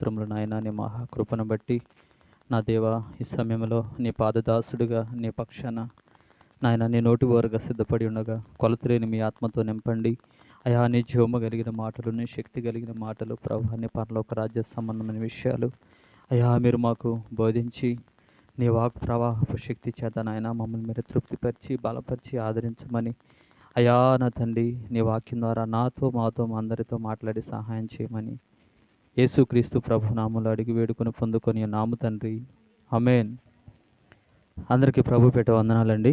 స్తోత్రములు నాయన నీ మహాకృపను బట్టి నా దేవ ఈ సమయంలో నీ పాదదాసుడుగా నీ పక్షాన నాయన నీ నోటి వారుగా సిద్ధపడి ఉండగా కొలతలేని మీ ఆత్మతో నింపండి. అయా నీ జీవము కలిగిన మాటలు నీ శక్తి కలిగిన మాటలు ప్రభా నీ పరలోక రాజ్య సంబంధమైన విషయాలు. అయా మీరు మాకు బోధించి నీ వాక్ ప్రవాహపు శక్తి చేత నాయన మమ్మల్ని మీరు తృప్తిపరిచి బలపరిచి ఆదరించమని అయా నా తండ్రి నీ వాక్యం ద్వారా నాతో మాతో మా అందరితో మాట్లాడి సహాయం చేయమని యేసుక్రీస్తు ప్రభు నామములో అడిగి వేడుకొని పొందుకొని నాము తండ్రి. అమేన్ అందరికీ ప్రభు పెట్ట వందనాలండి.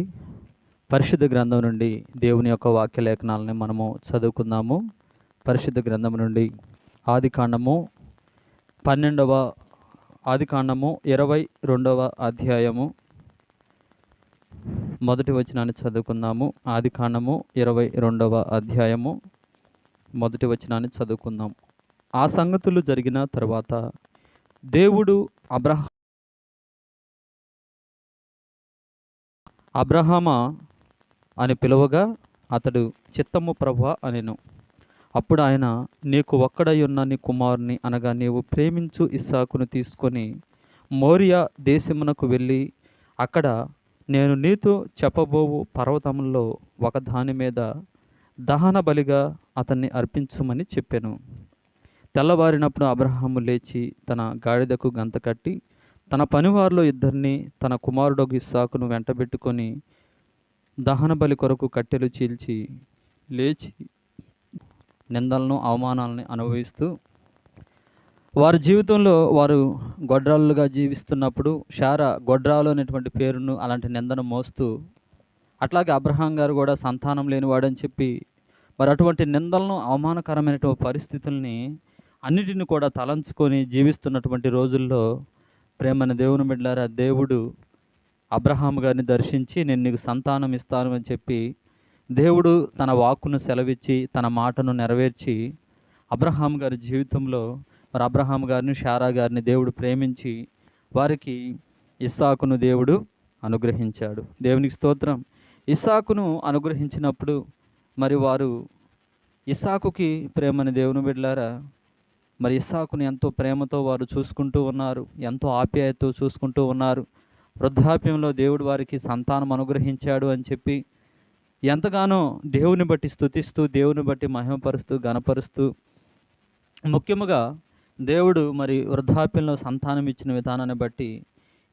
పరిశుద్ధ గ్రంథం నుండి దేవుని యొక్క వాక్య లేఖనాలని మనము చదువుకుందాము. పరిశుద్ధ గ్రంథం నుండి ఆది కాండము పన్నెండవ ఆది కాండము ఇరవై రెండవ అధ్యాయము మొదటి వచనాన్ని చదువుకుందాము. ఆది కాండము ఇరవై రెండవ అధ్యాయము మొదటి వచనాన్ని చదువుకుందాం. ఆ సంగతులు జరిగిన తర్వాత దేవుడు అబ్రహ అబ్రహమ అని పిలువగా అతడు చిత్తము ప్రభ అనెను. అప్పుడు ఆయన నీకు ఒక్కడై ఉన్న నీ కుమారుని అనగా నీవు ప్రేమించు ఇస్సాకును తీసుకొని మోరియా దేశమునకు వెళ్ళి అక్కడ నేను నీతో చెప్పబోవు పర్వతముల్లో ఒకదాని మీద దహన బలిగా అతన్ని అర్పించుమని చెప్పాను. తెల్లవారినప్పుడు అబ్రహాము లేచి తన గాడిదకు గంత కట్టి తన పనివారిలో ఇద్దరిని తన కుమారుడు ఇస్సాకును వెంటబెట్టుకొని దహన బలి కొరకు కట్టెలు చీల్చి లేచి నిందలను అవమానాలని అనుభవిస్తూ వారి జీవితంలో వారు గొడ్రాలుగా జీవిస్తున్నప్పుడు షారా గొడ్రాలు అనేటువంటి పేరును అలాంటి నిందను మోస్తూ అట్లాగే అబ్రహాం గారు కూడా సంతానం లేనివాడని చెప్పి మరి అటువంటి నిందలను అవమానకరమైనటువంటి పరిస్థితుల్ని అన్నిటిని కూడా తలంచుకొని జీవిస్తున్నటువంటి రోజుల్లో ప్రేమన దేవుని బిడ్డారా దేవుడు అబ్రహాం గారిని దర్శించి నేను నీకు సంతానం ఇస్తాను అని చెప్పి దేవుడు తన వాక్కును సెలవిచ్చి తన మాటను నెరవేర్చి అబ్రహాం గారి జీవితంలో మరి అబ్రహాం గారిని షారా గారిని దేవుడు ప్రేమించి వారికి ఇస్సాకును దేవుడు అనుగ్రహించాడు. దేవునికి స్తోత్రం. ఇస్సాకును అనుగ్రహించినప్పుడు మరి వారు ఇస్సాకుకి ప్రేమని దేవుని బిడ్లారా మరి ఇస్సాకును ఎంతో ప్రేమతో వారు చూసుకుంటూ ఉన్నారు ఎంతో ఆప్యాయతో చూసుకుంటూ ఉన్నారు. వృద్ధాప్యంలో దేవుడు వారికి సంతానం అనుగ్రహించాడు అని చెప్పి ఎంతగానో దేవుని బట్టి స్తుతిస్తూ దేవుని బట్టి మహిమపరుస్తూ గణపరుస్తూ ముఖ్యముగా దేవుడు మరి వృద్ధాప్యంలో సంతానం ఇచ్చిన విధానాన్ని బట్టి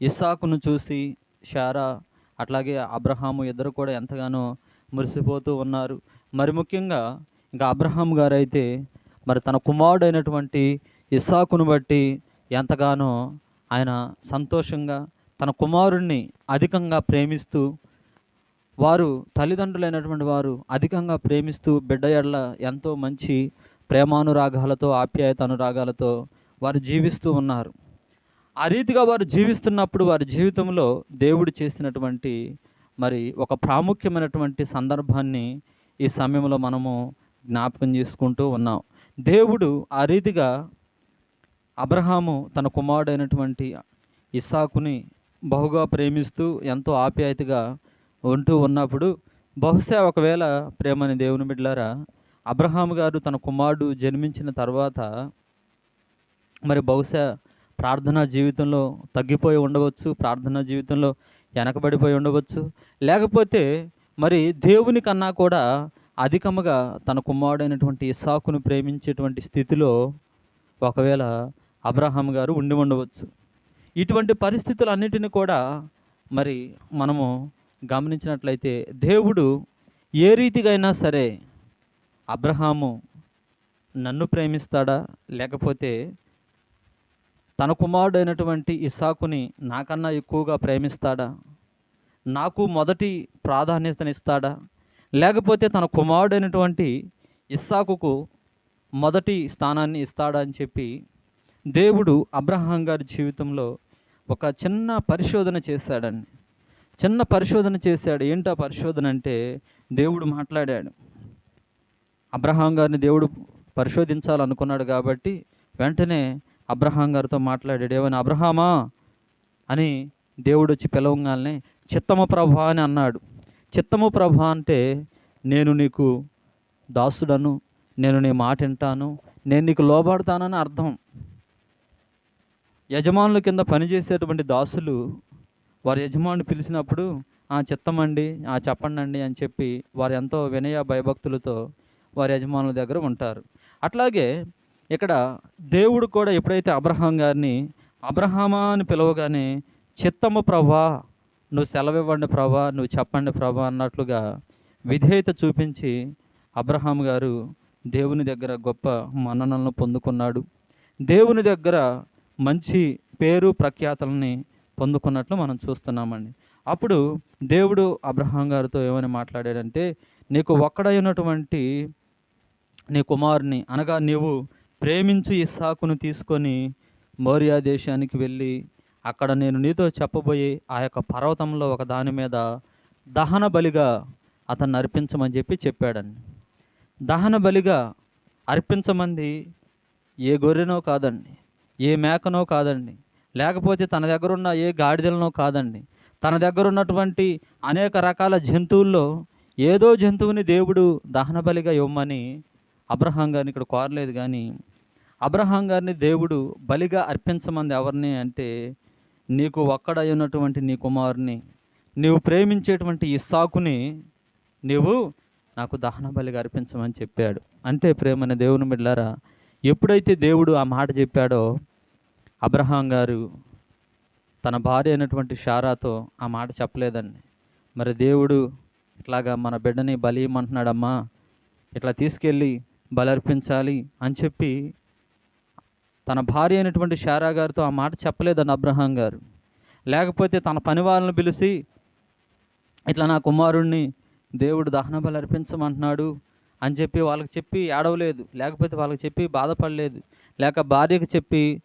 ఇస్సాకును చూసి షారా అట్లాగే అబ్రహాము ఇద్దరు కూడా ఎంతగానో మురిసిపోతూ ఉన్నారు. మరి ముఖ్యంగా ఇంకా అబ్రహాం గారైతే మరి తన కుమారుడైనటువంటి ఇసాకును బట్టి ఎంతగానో ఆయన సంతోషంగా తన కుమారుణ్ణి అధికంగా ప్రేమిస్తూ వారు తల్లిదండ్రులైనటువంటి వారు అధికంగా ప్రేమిస్తూ బిడ్డ ఎడల ఎంతో మంచి ప్రేమానురాగాలతో ఆప్యాయత అనురాగాలతో వారు జీవిస్తూ ఉన్నారు. ఆ రీతిగా వారు జీవిస్తున్నప్పుడు వారి జీవితంలో దేవుడు చేసినటువంటి మరి ఒక ప్రాముఖ్యమైనటువంటి సందర్భాన్ని ఈ సమయంలో మనము జ్ఞాపకం చేసుకుంటూ ఉన్నాం. దేవుడు ఆ రీతిగా అబ్రహాము తన కుమారుడైనటువంటి ఇసాకుని బహుగా ప్రేమిస్తూ ఎంతో ఆప్యాయతగా ఉంటూ ఉన్నప్పుడు బహుశా ఒకవేళ ప్రేమని దేవుని బిడ్డలారా అబ్రహాం గారు తన కుమారుడు జన్మించిన తర్వాత మరి బహుశా ప్రార్థనా జీవితంలో తగ్గిపోయి ఉండవచ్చు ప్రార్థనా జీవితంలో వెనకబడిపోయి ఉండవచ్చు. లేకపోతే మరి దేవుని కన్నా కూడా అధికముగా తన కుమారుడైనటువంటి ఇసాకును ప్రేమించేటువంటి స్థితిలో ఒకవేళ అబ్రహాం గారు ఉండి ఉండవచ్చు. ఇటువంటి పరిస్థితులన్నిటిని కూడా మరి మనము గమనించినట్లయితే దేవుడు ఏ రీతిగా అయినా సరే అబ్రహాము నన్ను ప్రేమిస్తాడా? లేకపోతే తన కుమారుడైనటువంటి ఇసాకుని నాకన్నా ఎక్కువగా ప్రేమిస్తాడా? నాకు మొదటి ప్రాధాన్యతనిస్తాడా? లేకపోతే తన కుమారుడైనటువంటి ఇస్సాకుకు మొదటి స్థానాన్ని ఇస్తాడని చెప్పి దేవుడు అబ్రహాం గారి జీవితంలో ఒక చిన్న పరిశోధన చేశాడండి చిన్న పరిశోధన చేశాడు. ఏంటో పరిశోధన అంటే దేవుడు మాట్లాడాడు. అబ్రహాం గారిని దేవుడు పరిశోధించాలనుకున్నాడు కాబట్టి వెంటనే అబ్రహాం గారితో మాట్లాడాడు. ఏమని అబ్రహామా? అని దేవుడు వచ్చి పిలవంగానే చిత్తమ ప్రభా అని అన్నాడు. చిత్తము ప్రభ అంటే నేను నీకు దాసుడను నేను నీ మాట వింటాను నేను నీకు లోబడతానని అర్థం. యజమానుల కింద పనిచేసేటువంటి దాసులు వారి యజమాని పిలిచినప్పుడు ఆ చిత్తమండి ఆ చెప్పండి అని చెప్పి వారు ఎంతో వినయ భయభక్తులతో వారి యజమానుల దగ్గర ఉంటారు. అట్లాగే ఇక్కడ దేవుడు కూడా ఎప్పుడైతే అబ్రహాం గారిని అబ్రహామా అని పిలవగానే చిత్తము ప్రభా నువ్వు సెలవివ్వండి ప్రభా నువ్వు చెప్పండి ప్రభా అన్నట్లుగా విధేయత చూపించి అబ్రహాం గారు దేవుని దగ్గర గొప్ప మన్ననలను పొందుకున్నాడు. దేవుని దగ్గర మంచి పేరు ప్రఖ్యాతలని పొందుకున్నట్లు మనం చూస్తున్నామండి. అప్పుడు దేవుడు అబ్రహాం గారితో ఏమని మాట్లాడాడంటే నీకు ఒక్కడైనటువంటి నీ కుమారుని అనగా నీవు ప్రేమించు ఇస్సాకును తీసుకొని మౌర్యా దేశానికి వెళ్ళి అక్కడ నేను నీతో చెప్పబోయే ఆ యొక్క పర్వతంలో ఒక దాని మీద దహన బలిగా అతన్ని అర్పించమని చెప్పి చెప్పాడండి. దహన బలిగా అర్పించమంది ఏ గొర్రెనో కాదండి ఏ మేకనో కాదండి లేకపోతే తన దగ్గర ఉన్న ఏ గాడిదలనో కాదండి. తన దగ్గర ఉన్నటువంటి అనేక రకాల జంతువుల్లో ఏదో జంతువుని దేవుడు దహన బలిగా ఇవ్వమని అబ్రహాం గారిని ఇక్కడ కోరలేదు కానీ అబ్రహాం గారిని దేవుడు బలిగా అర్పించమంది ఎవరిని అంటే నీకు ఒక్కడై ఉన్నటువంటి నీ కుమారుని నీవు ప్రేమించేటువంటి ఇస్సాకుని నీవు నాకు దహన బలిగా అర్పించమని చెప్పాడు. అంటే ప్రేమన దేవుని బిడ్డారా ఎప్పుడైతే దేవుడు ఆ మాట చెప్పాడో అబ్రహాం గారు తన భార్య అయినటువంటి షారాతో ఆ మాట చెప్పలేదండి. మరి దేవుడు ఇట్లాగా మన బిడ్డని బలి ఇమ్మంటున్నాడమ్మా ఇట్లా తీసుకెళ్ళి బలర్పించాలి అర్పించాలి అని చెప్పి తన భార్య అయినటువంటి షారా గారితో ఆ మాట చెప్పలేదని అబ్రహాం గారు. లేకపోతే తన పని వాళ్ళని పిలిచి ఇట్లా నా కుమారుణ్ణి దేవుడు దహన బలి అర్పించమంటున్నాడు అని చెప్పి వాళ్ళకి చెప్పి ఏడవలేదు. లేకపోతే వాళ్ళకి చెప్పి బాధపడలేదు. లేక భార్యకు చెప్పి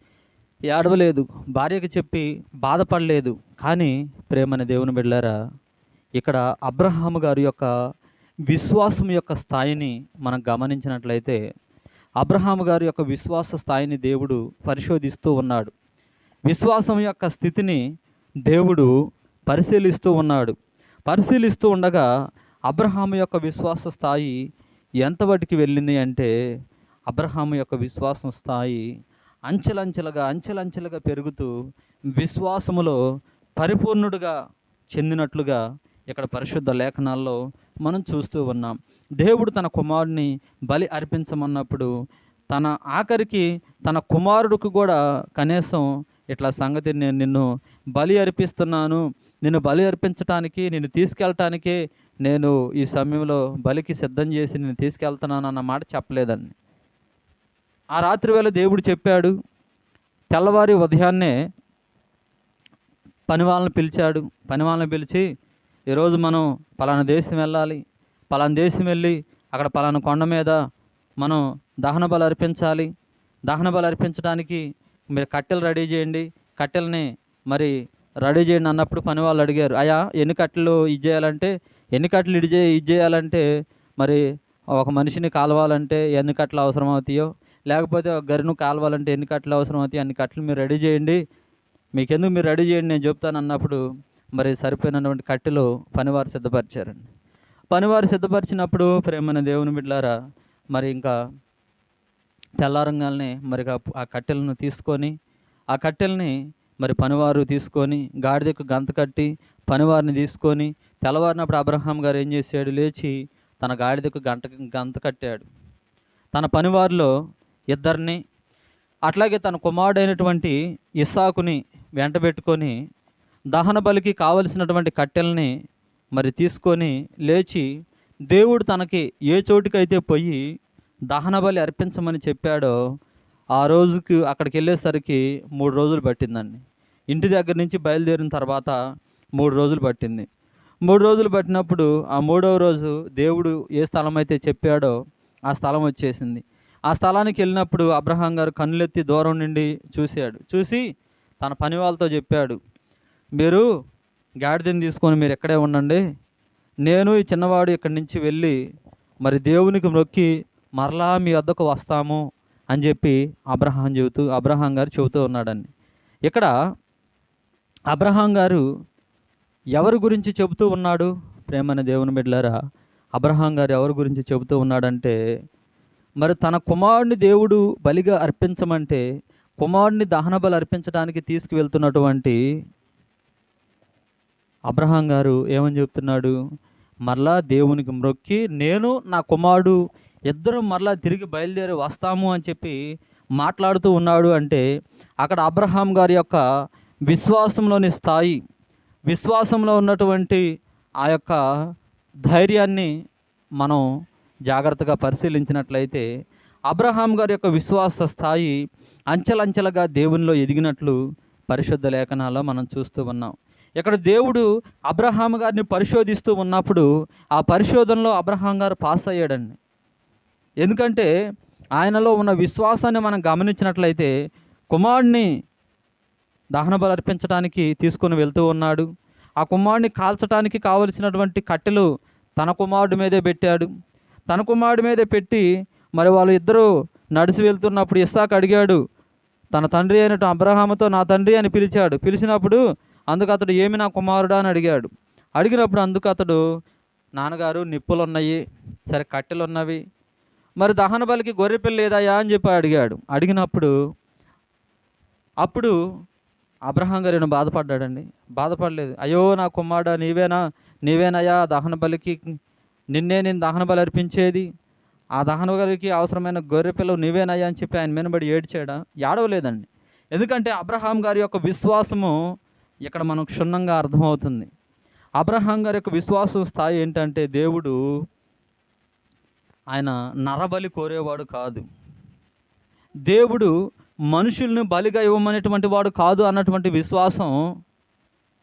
ఏడవలేదు. భార్యకు చెప్పి బాధపడలేదు. కానీ ప్రేమని దేవుని బిడ్డారా ఇక్కడ అబ్రహాము గారి యొక్క విశ్వాసం యొక్క స్థాయిని మనం గమనించినట్లయితే అబ్రహాం గారి యొక్క విశ్వాస స్థాయిని దేవుడు పరిశోధిస్తూ ఉన్నాడు. విశ్వాసం యొక్క స్థితిని దేవుడు పరిశీలిస్తూ ఉన్నాడు. పరిశీలిస్తూ ఉండగా అబ్రహాము యొక్క విశ్వాస స్థాయి ఎంతవరకు వెళ్ళింది అంటే అబ్రహాము యొక్క విశ్వాసం స్థాయి అంచెలంచెలుగా అంచెలంచెలుగా పెరుగుతూ విశ్వాసములో పరిపూర్ణుడుగా చెందినట్లుగా ఇక్కడ పరిశుద్ధ లేఖనాల్లో మనం చూస్తూ ఉన్నాం. దేవుడు తన కుమారుని బలి అర్పించమన్నప్పుడు తన ఆఖరికి తన కుమారుడికి కూడా కనీసం ఇట్లా సంగతి నేను నిన్ను బలి అర్పిస్తున్నాను నిన్ను బలి అర్పించటానికి నిన్ను తీసుకెళ్ళటానికే నేను ఈ సమయంలో బలికి సిద్ధం చేసి నేను తీసుకెళ్తున్నాను అన్న మాట చెప్పలేదండి. ఆ రాత్రి వేళ దేవుడు చెప్పాడు తెల్లవారి ఉదయాన్నే పని వాళ్ళని పిలిచాడు పని వాళ్ళని పిలిచి ఈరోజు మనం పలానా దేశం వెళ్ళాలి పలానా దేశం వెళ్ళి అక్కడ పలానా కొండ మీద మనం దహన బలు అర్పించాలి. దహన బలి అర్పించడానికి మీరు కట్టెలు రెడీ చేయండి. కట్టెలని మరి రెడీ చేయండి అన్నప్పుడు పని వాళ్ళు అడిగారు అయ్యా ఎన్ని కట్టెలు ఇది చేయాలంటే ఎన్ని కట్టెలు ఇది చే ఇది చేయాలంటే మరి ఒక మనిషిని కాలవాలంటే ఎన్ని కట్టలు అవసరం అవుతాయో లేకపోతే ఒక గరిను కాలవాలంటే ఎన్ని కట్టలు అవసరం అవుతాయి అన్ని కట్టలు మీరు రెడీ చేయండి. మీకెందుకు మీరు రెడీ చేయండి నేను చెప్తాను అన్నప్పుడు మరి సరిపోయినటువంటి కట్టెలు పనివారు సిద్ధపరిచారండి. పనివారు సిద్ధపరిచినప్పుడు ప్రేమైన దేవుని బిడ్డారా మరి ఇంకా తెల్లారంగానే మరి ఆ- ఆ కట్టెలను తీసుకొని ఆ కట్టెల్ని మరి పనివారు తీసుకొని గాడిదకు గంత కట్టి పనివారిని తీసుకొని తెల్లవారినప్పుడు అబ్రహాం గారు ఏం చేశాడు? లేచి తన గాడిదకు గంట గంత కట్టాడు. తన పనివారిలో ఇద్దరిని అట్లాగే తన కుమారుడైనటువంటి ఇస్సాకుని వెంటబెట్టుకొని దహన బలికి కావలసినటువంటి కట్టెల్ని మరి తీసుకొని లేచి దేవుడు తనకి ఏ చోటుకైతే పోయి దహన బలి అర్పించమని చెప్పాడో ఆ రోజుకి అక్కడికి వెళ్ళేసరికి మూడు రోజులు పట్టిందండి. ఇంటి దగ్గర నుంచి బయలుదేరిన తర్వాత మూడు రోజులు పట్టింది. మూడు రోజులు పట్టినప్పుడు ఆ మూడవ రోజు దేవుడు ఏ స్థలం అయితే చెప్పాడో ఆ స్థలం వచ్చేసింది. ఆ స్థలానికి వెళ్ళినప్పుడు అబ్రహాం గారు కన్నులెత్తి దూరం నుండి చూశాడు. చూసి తన పని వాళ్ళతో చెప్పాడు మీరు గాడిదని తీసుకొని మీరు ఎక్కడే ఉండండి. నేను ఈ చిన్నవాడు ఇక్కడి నుంచి వెళ్ళి మరి దేవునికి మొక్కి మరలా మీ వద్దకు వస్తాము అని చెప్పి అబ్రహాం చెబుతూ అబ్రహాం గారు చెబుతూ ఉన్నాడండి. ఇక్కడ అబ్రహాం గారు ఎవరి గురించి చెబుతూ ఉన్నాడు? ప్రేమని దేవుని బిడ్డలారా అబ్రహాం గారు ఎవరి గురించి చెబుతూ ఉన్నాడంటే మరి తన కుమారుని దేవుడు బలిగా అర్పించమంటే కుమారుడిని దహన బలి అర్పించడానికి తీసుకువెళ్తున్నటువంటి అబ్రహాం గారు ఏమని చెప్తున్నాడు? మరలా దేవునికి మ్రొక్కి నేను నా కుమారుడు ఇద్దరు మరలా తిరిగి బయలుదేరి వస్తాము అని చెప్పి మాట్లాడుతూ ఉన్నాడు అంటే అక్కడ అబ్రహాం గారి యొక్క విశ్వాసంలోని స్థాయి విశ్వాసంలో ఉన్నటువంటి ఆ యొక్క ధైర్యాన్ని మనం జాగ్రత్తగా పరిశీలించినట్లయితే అబ్రహాం గారి యొక్క విశ్వాస స్థాయి అంచెలంచెలుగా దేవునిలో ఎదిగినట్లు పరిశుద్ధ లేఖనాల్లో మనం చూస్తూ ఉన్నాం. ఇక్కడ దేవుడు అబ్రహాం గారిని పరిశోధిస్తూ ఉన్నప్పుడు ఆ పరిశోధనలో అబ్రహాం గారు పాస్ అయ్యాడండి. ఎందుకంటే ఆయనలో ఉన్న విశ్వాసాన్ని మనం గమనించినట్లయితే కుమారుడిని దహనబలు అర్పించడానికి తీసుకొని వెళ్తూ ఉన్నాడు. ఆ కుమారుడిని కాల్చడానికి కావలసినటువంటి కట్టెలు తన కుమారుడి మీదే పెట్టాడు. తన కుమారుడి మీదే పెట్టి మరి వాళ్ళు ఇద్దరు నడిచి వెళ్తున్నప్పుడు ఇస్సాక్ అడిగాడు తన తండ్రి అయినట్టు అబ్రహాముతో నా తండ్రి అని పిలిచాడు. పిలిచినప్పుడు అందుకు అతడు ఏమి నా కుమారుడా? అని అడిగాడు. అడిగినప్పుడు అందుకు అతడు నాన్నగారు నిప్పులు ఉన్నాయి సరే కట్టెలు ఉన్నవి మరి దహన బలికి గొర్రె పిల్ల లేదాయా అని చెప్పి అడిగాడు. అడిగినప్పుడు అప్పుడు అబ్రహాం గారు బాధపడ్డాడండి. బాధపడలేదు. అయ్యో నా కుమారుడా నీవేనా? నీవేనయ్యా? దహన బలికి నిన్నే నేను దహన బలి అర్పించేది. ఆ దహన బలికి అవసరమైన గొర్రెపిల్ల నీవేనయ్యా? అని చెప్పి ఆయన మీనబడి ఏడ్చాడా. ఏడవలేదండి. ఎందుకంటే అబ్రహాం గారి యొక్క విశ్వాసము ఇక్కడ మనకు క్షుణ్ణంగా అర్థమవుతుంది. అబ్రహాం గారి యొక్క విశ్వాసం స్థాయి ఏంటంటే దేవుడు ఆయన నరబలి కోరేవాడు కాదు. దేవుడు మనుషుల్ని బలిగా ఇవ్వమనేటువంటి వాడు కాదు అన్నటువంటి విశ్వాసం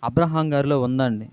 అబ్రహాం గారిలో ఉందండి.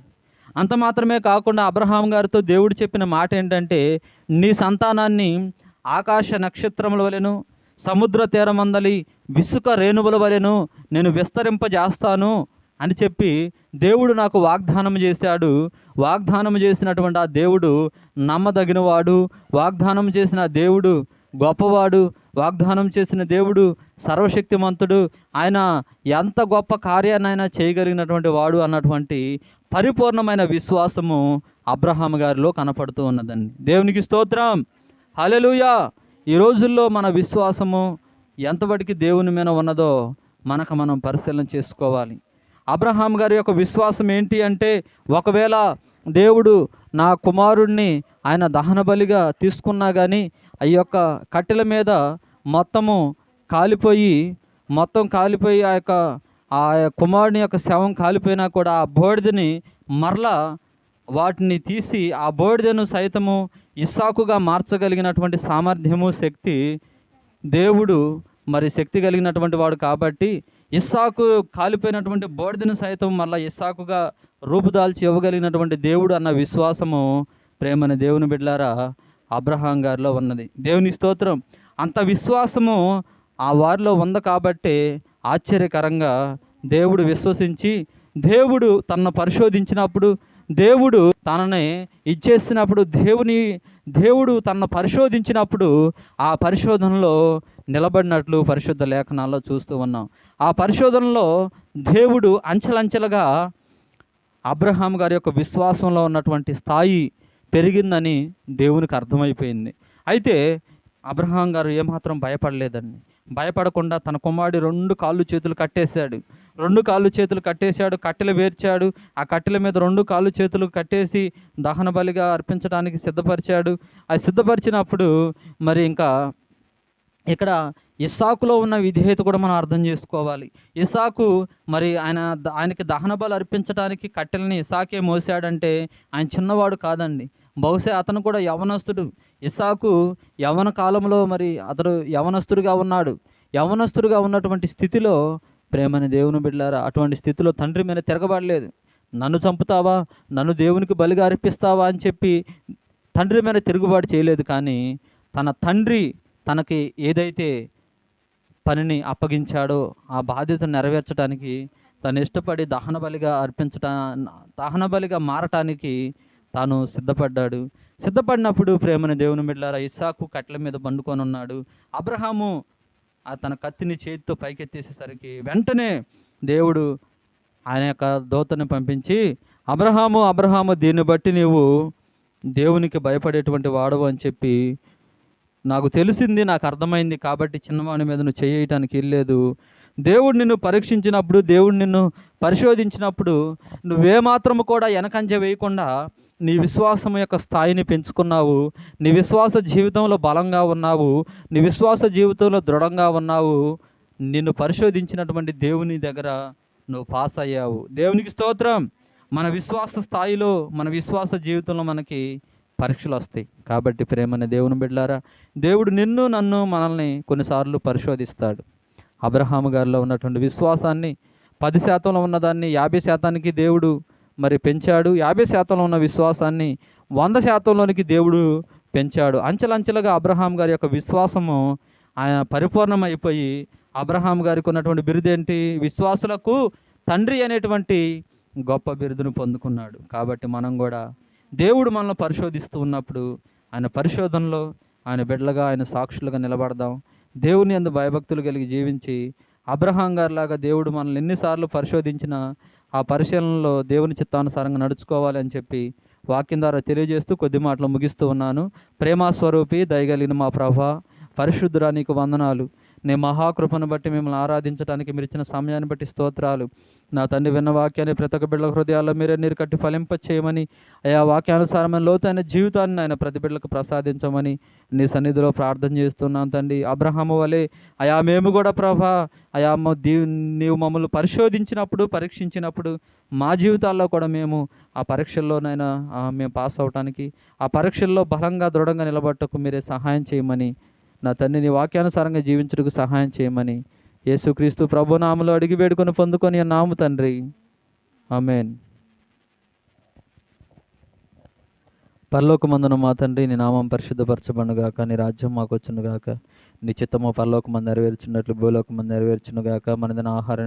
అంత మాత్రమే కాకుండా అబ్రహాం గారితో దేవుడు చెప్పిన మాట ఏంటంటే నీ సంతానాన్ని ఆకాశ నక్షత్రముల వలెను సముద్ర తీరమందలి విసుక రేణువుల వలెను నేను విస్తరింపజేస్తాను. అని చెప్పి దేవుడు నాకు వాగ్దానం చేశాడు. వాగ్దానం చేసినటువంటి ఆ దేవుడు నమ్మదగినవాడు. వాగ్దానం చేసిన దేవుడు గొప్పవాడు. వాగ్దానం చేసిన దేవుడు సర్వశక్తిమంతుడు. ఆయన ఎంత గొప్ప కార్యాన్నైనా చేయగలిగినటువంటి వాడు అన్నటువంటి పరిపూర్ణమైన విశ్వాసము అబ్రహాం గారిలో కనపడుతూ ఉన్నదండి. దేవునికి స్తోత్రం. హలెలుయా ఈ రోజుల్లో మన విశ్వాసము ఎంతవరకు దేవుని మీద ఉన్నదో మనకు మనం పరిశీలన చేసుకోవాలి. అబ్రహాం గారి యొక్క విశ్వాసం ఏంటి అంటే ఒకవేళ దేవుడు నా కుమారుణ్ణి ఆయన దహన బలిగా తీసుకున్నా కానీ ఆ యొక్క కట్టెల మీద మొత్తము కాలిపోయి మొత్తం కాలిపోయి ఆ యొక్క ఆ కుమారుని యొక్క శవం కాలిపోయినా కూడా ఆ బోడిదని మరలా వాటిని తీసి ఆ బోడిదను సైతము ఇస్సాకుగా మార్చగలిగినటువంటి సామర్థ్యము శక్తి దేవుడు మరి శక్తి కలిగినటువంటి వాడు కాబట్టి ఇస్సాకు కాలిపోయినటువంటి బోడిదను సైతం మళ్ళీ ఇస్సాకుగా రూపుదాల్చి ఇవ్వగలిగినటువంటి దేవుడు అన్న విశ్వాసము ప్రేమని దేవుని బిడ్లారా అబ్రహాం గారిలో ఉన్నది. దేవుని స్తోత్రం. అంత విశ్వాసము ఆ వారిలో ఉంది కాబట్టి ఆశ్చర్యకరంగా దేవుడు విశ్వసించి దేవుడు తనను పరిశోధించినప్పుడు దేవుడు తనని ఇచ్చేసినప్పుడు దేవుని దేవుడు తనను పరిశోధించినప్పుడు ఆ పరిశోధనలో నిలబడినట్లు పరిశుద్ధ లేఖనాల్లో చూస్తూ ఉన్నాం. ఆ పరిశోధనలో దేవుడు అంచెలంచెలుగా అబ్రహాం గారి యొక్క విశ్వాసంలో ఉన్నటువంటి స్థాయి పెరిగిందని దేవునికి అర్థమైపోయింది. అయితే అబ్రహాం గారు ఏమాత్రం భయపడలేదండి. భయపడకుండా తన కుమారుడి రెండు కాళ్ళు చేతులు కట్టేశాడు. రెండు కాళ్ళు చేతులు కట్టేశాడు కట్టెలు వేర్చాడు. ఆ కట్టెల మీద రెండు కాళ్ళు చేతులు కట్టేసి దహన బలిగా అర్పించడానికి సిద్ధపరిచాడు. అది సిద్ధపరిచినప్పుడు మరి ఇంకా ఇక్కడ ఇసాకులో ఉన్న విధేయత కూడా మనం అర్థం చేసుకోవాలి. ఇసాకు మరి ఆయన ఆయనకి దహన బలు అర్పించడానికి కట్టెలని ఇసాకే మోసాడంటే ఆయన చిన్నవాడు కాదండి. బహుశా అతను కూడా యవనస్తుడు. ఇసాకు యవన కాలంలో మరి అతడు యవనస్తుడిగా ఉన్నాడు. యవనస్తుడిగా ఉన్నటువంటి స్థితిలో ప్రేమని దేవుని బిడ్డారా అటువంటి స్థితిలో తండ్రి మీద తిరగబడలేదు. నన్ను చంపుతావా? నన్ను దేవునికి బలిగా అర్పిస్తావా? అని చెప్పి తండ్రి మీద తిరుగుబాటు చేయలేదు కానీ తన తండ్రి తనకి ఏదైతే పనిని అప్పగించాడో ఆ బాధ్యతను నెరవేర్చడానికి తను ఇష్టపడి దహన బలిగా అర్పించట దహన బలిగా మారటానికి తాను సిద్ధపడ్డాడు. సిద్ధపడినప్పుడు ప్రేమని దేవుని బిడ్డారా ఇస్సాకు కట్ల మీద పండుకొని ఉన్నాడు. అబ్రహాము ఆ తన కత్తిని చేతితో పైకెత్తేసేసరికి వెంటనే దేవుడు ఆయన యొక్క దూతని పంపించి అబ్రహాము అబ్రహాము దీన్ని బట్టి నీవు దేవునికి భయపడేటువంటి వాడవు అని చెప్పి నాకు తెలిసింది నాకు అర్థమైంది కాబట్టి చిన్నవాని మీద నువ్వు చేయటానికి వెళ్ళలేదు దేవుడు నిన్ను పరీక్షించినప్పుడు దేవుడు నిన్ను పరిశోధించినప్పుడు నువ్వేమాత్రము కూడా వెనకంజ వేయకుండా నీ విశ్వాసం యొక్క స్థాయిని పెంచుకున్నావు. నీ విశ్వాస జీవితంలో బలంగా ఉన్నావు. నీ విశ్వాస జీవితంలో దృఢంగా ఉన్నావు. నిన్ను పరిశోధించినటువంటి దేవుని దగ్గర నువ్వు పాస్ అయ్యావు. దేవునికి స్తోత్రం. మన విశ్వాస స్థాయిలో మన విశ్వాస జీవితంలో మనకి పరీక్షలు వస్తాయి కాబట్టి ప్రేమని దేవుని బిడ్డారా దేవుడు నిన్ను నన్ను మనల్ని కొన్నిసార్లు పరిశోధిస్తాడు. అబ్రహాము గారిలో ఉన్నటువంటి విశ్వాసాన్ని పది శాతంలో ఉన్నదాన్ని యాభై శాతానికి దేవుడు మరి పెంచాడు. యాభై శాతంలో ఉన్న విశ్వాసాన్ని వంద శాతంలోనికి దేవుడు పెంచాడు. అంచెలంచెలుగా అబ్రహాం గారి యొక్క విశ్వాసము ఆయన పరిపూర్ణమైపోయి అబ్రహాం గారికి ఉన్నటువంటి బిరుదు ఏంటి? విశ్వాసులకు తండ్రి అనేటువంటి గొప్ప బిరుదును పొందుకున్నాడు. కాబట్టి మనం కూడా దేవుడు మనల్ని పరిశోధిస్తూ ఉన్నప్పుడు ఆయన పరిశోధనలో ఆయన బిడ్డలుగా ఆయన సాక్షులుగా నిలబడదాం. దేవుని అందు భయభక్తులు కలిగి జీవించి అబ్రహాం గారిలాగా దేవుడు మనల్ని ఎన్నిసార్లు పరిశోధించినా ఆ పరిశీలనలో దేవుని చిత్తానుసారంగా నడుచుకోవాలి అని చెప్పి వాక్యం ద్వారా తెలియజేస్తూ కొద్ది మాటలు ముగిస్తూ ఉన్నాను. ప్రేమాస్వరూపి దయగలిగిన మా ప్రభ పరిశుద్ధురా నీకు వందనాలు. నీ మహాకృపను బట్టి మిమ్మల్ని ఆరాధించడానికి మీరు ఇచ్చిన సమయాన్ని బట్టి స్తోత్రాలు. నా తండ్రి విన్న వాక్యాన్ని ప్రతి ఒక్క బిడ్డల హృదయాల్లో మీరే నీరు కట్టి ఫలింప చేయమని ఆయా వాక్యానుసారమైన లోతైన జీవితాన్ని ఆయన ప్రతి బిడ్డలకు ప్రసాదించమని నీ సన్నిధిలో ప్రార్థన చేస్తున్నాను తండ్రి. అబ్రహాము వలె అయా మేము కూడా ప్రభా అయా దీ నీవు మమ్మల్ని పరిశోధించినప్పుడు పరీక్షించినప్పుడు మా జీవితాల్లో కూడా మేము ఆ పరీక్షల్లోనైనా మేము పాస్ అవటానికి ఆ పరీక్షల్లో బలంగా దృఢంగా నిలబట్టకు మీరే సహాయం చేయమని నా తండ్రి నీ వాక్యానుసారంగా జీవించడానికి సహాయం చేయమని యేసుక్రీస్తు ప్రభునామలో అడిగి వేడుకొని పొందుకొని నాము తండ్రి. ఆమెన్. పరలోకమందున మా తండ్రి నీ నామం పరిశుద్ధపరచబడుగాక నీ రాజ్యం మాకు వచ్చునుగాక నీ చిత్తము పరలోకమంది నెరవేర్చున్నట్లు భూలోకమంది నెరవేర్చునుగాక మనదిన ఆహారం